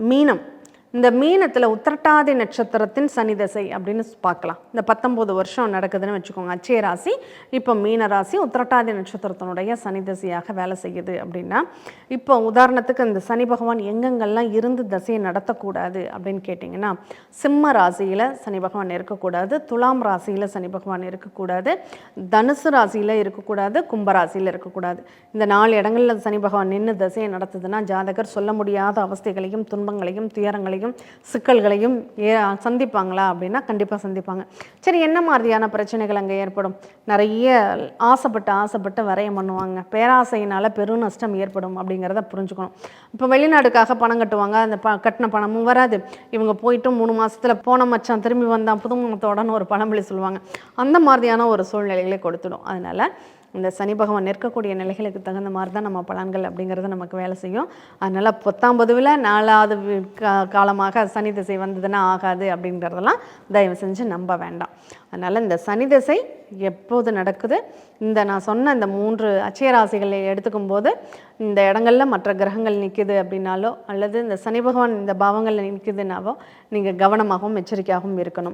மீனம். இந்த மீனத்தில் உத்திரட்டாதி நட்சத்திரத்தின் சனி தசை அப்படின்னு பார்க்கலாம். இந்த பத்தொம்போது வருஷம் நடக்குதுன்னு வச்சுக்கோங்க. அச்சய ராசி இப்போ மீன ராசி உத்திரட்டாதி நட்சத்திரத்தினுடைய சனி தசையாக வேலை செய்யுது அப்படின்னா இப்போ உதாரணத்துக்கு இந்த சனி பகவான் எங்கெங்கெல்லாம் இருந்து தசையை நடத்தக்கூடாது அப்படின்னு கேட்டிங்கன்னா சிம்ம ராசியில் சனி பகவான் இருக்கக்கூடாது துலாம் ராசியில் சனி பகவான் இருக்கக்கூடாது தனுசு ராசியில் இருக்கக்கூடாது கும்பராசியில் இருக்கக்கூடாது. இந்த நாலு இடங்களில் சனி பகவான் நின்று தசையை நடத்துதுன்னா ஜாதகர் சொல்ல முடியாத அவஸ்தைகளையும் துன்பங்களையும் துயரங்களையும் சிக்கல்களையும் ஏ சந்திப்பாங்களா அப்படின்னா கண்டிப்பாக சந்திப்பாங்க. சரி என்ன மாதிரியான பிரச்சனைகள் அங்கே ஏற்படும்? நிறைய ஆசைப்பட்டு ஆசைப்பட்டு வரையம் பண்ணுவாங்க. பேராசையினால் பெரும் நஷ்டம் ஏற்படும் அப்படிங்கிறத புரிஞ்சுக்கணும். இப்போ வெளிநாடுக்காக பணம் கட்டுவாங்க. அந்த ப கட்டின பணமும் வராது. இவங்க போயிட்டு மூணு மாதத்தில் போன மச்சான் திரும்பி வந்தால் புதுமுகத்தோடன்னு ஒரு பழமொழி சொல்லுவாங்க. அந்த மாதிரியான ஒரு சூழ்நிலைகளை கொடுத்துடும். அதனால் இந்த சனி பகவான் நிற்கக்கூடிய நிலைகளுக்கு தகுந்த மாதிரி தான் நம்ம பலன்கள் அப்படிங்கிறது நமக்கு வேலை செய்யும். அதனால் பத்தாம் பொதுவில் நாலாவது கா- காலமாக சனி திசை வந்ததுன்னா ஆகாது அப்படிங்கிறதெல்லாம் தயவு செஞ்சு நம்ப வேண்டாம். அதனால் இந்த சனி திசை எப்போது நடக்குது? இந்த நான் சொன்ன இந்த மூன்று அச்சயராசிகளை எடுத்துக்கும் போது இந்த இடங்களில் மற்ற கிரகங்கள் நிற்குது அப்படின்னாலோ அல்லது இந்த சனி பகவான் இந்த பாவங்களில் நிற்குதுனாவோ நீங்கள் கவனமாகவும் எச்சரிக்கையாகவும் இருக்கணும்.